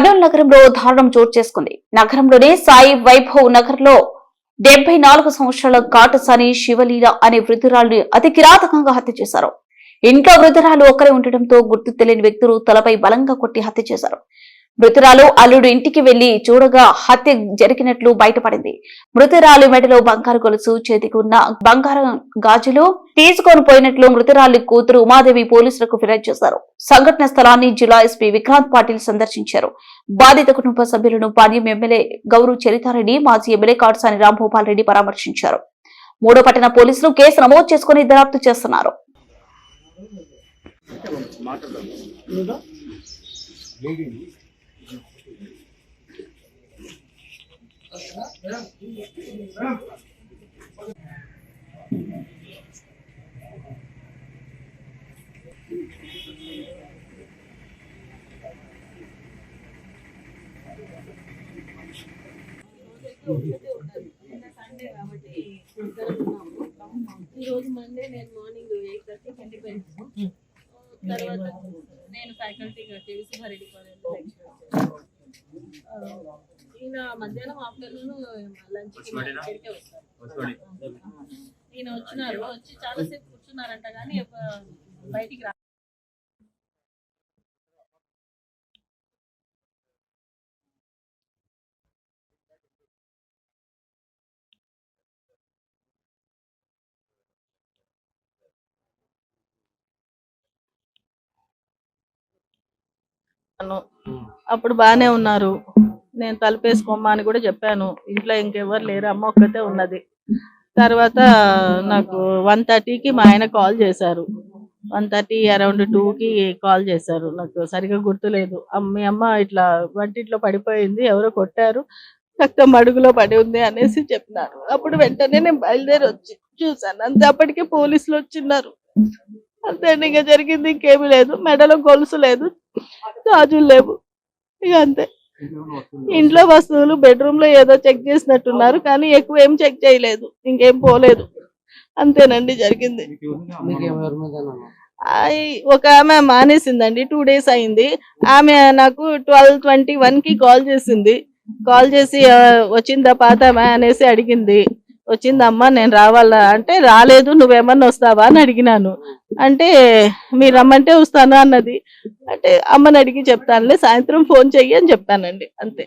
కర్నూలు నగరంలో దారుణం చోటు చేసుకుంది. నగరంలోనే సాయి వైభవ్ నగర్లో డెబ్బై నాలుగు సంవత్సరాల కాటసాని శివలీల అనే వృద్ధురాలను అతి కిరాతకంగా హత్య చేశారు. ఇంట్లో వృద్ధురాలు ఒకరే ఉండటంతో గుర్తు తెలియని వ్యక్తులు తలపై బలంగా కొట్టి హత్య చేశారు. మృతురాలు అల్లుడు ఇంటికి వెళ్ళి చూడగా హత్య జరిగినట్లు బయటపడింది. మృతురాలు మెడలో బంగారు గొలుసు చేతికి ఉన్న బంగారం గాజులు తీసుకొని పోయినట్లు మృతురాలి కూతురు ఉమాదేవి పోలీసులకు ఫిర్యాదు చేశారు. సంఘటన స్థలాన్ని జిల్లా ఎస్పీ విక్రాంత్ పాటిల్ సందర్శించారు. బాధిత కుటుంబ సభ్యులను పాణ్యం ఎమ్మెల్యే గౌరవ్ చరితారెడ్డి మాజీ ఎమ్మెల్యే కాడసాని రాంభూపాల్ రెడ్డి పరామర్శించారు. మూడో పట్టణ పోలీసులు కేసు నమోదు చేసుకుని దర్యాప్తు చేస్తున్నారు. ఈ రోజు మండే నేను మార్నింగ్ ఎయిట్ థర్టీకి వెళ్ళిపోయాను తర్వాత నేను ఫ్యాకల్టీ కేవీసీ హరెడ్డి కాలేజ్లో ఈయన మధ్యాహ్నం ఆఫ్టర్నూన్ లంచ్కి దగ్గరికే వస్తారు. ఈయన వచ్చినారు వచ్చి చాలాసేపు కూర్చున్నారంట కానీ బయటికి రా అన్నాను. అప్పుడు బాగానే ఉన్నారు. నేను తలుపేసుకోమ్మా అని కూడా చెప్పాను. ఇంట్లో ఇంకెవరు లేరు. అమ్మ ఒక్కతే ఉన్నది. తర్వాత నాకు వన్ థర్టీకి మా ఆయన కాల్ చేశారు. వన్ థర్టీ అరౌండ్ టూకి కాల్ చేశారు. నాకు సరిగా గుర్తులేదు. మీ అమ్మ ఇట్లా వంటింట్లో పడిపోయింది. ఎవరో కొట్టారు. రక్తం అడుగులో పడి ఉంది అనేసి చెప్పినారు. అప్పుడు వెంటనే నేను బయలుదేరి వచ్చి చూసాను అంతే అప్పటికే పోలీసులు వచ్చిన్నారు. అంతే అండి. ఇంకా జరిగింది ఇంకేమీ లేదు. మెడలో గొలుసు లేదు. గాజులు లేవు. ఇక అంతే. ఇంట్లో వస్తువులు బెడ్రూమ్లో ఏదో చెక్ చేసినట్టున్నారు. కానీ ఎక్కువ ఏం చెక్ చేయలేదు. ఇంకేం పోలేదు. అంతేనండి జరిగింది. ఒక ఆమె మానేసిందండి. టూ డేస్ అయింది. ఆమె నాకు ట్వెల్వ్ ట్వంటీ వన్కి కాల్ చేసింది. కాల్ చేసి వచ్చిందా పాతమా అనేసి అడిగింది. వచ్చిందమ్మా నేను రావాలా? అంటే రాలేదు నువ్వేమన్నా వస్తావా అని అడిగినాను. అంటే మీరు రమ్మంటే వస్తాను అన్నది. అంటే అమ్మని అడిగి చెప్తానులే సాయంత్రం ఫోన్ చెయ్యి అని చెప్పానండి అంతే.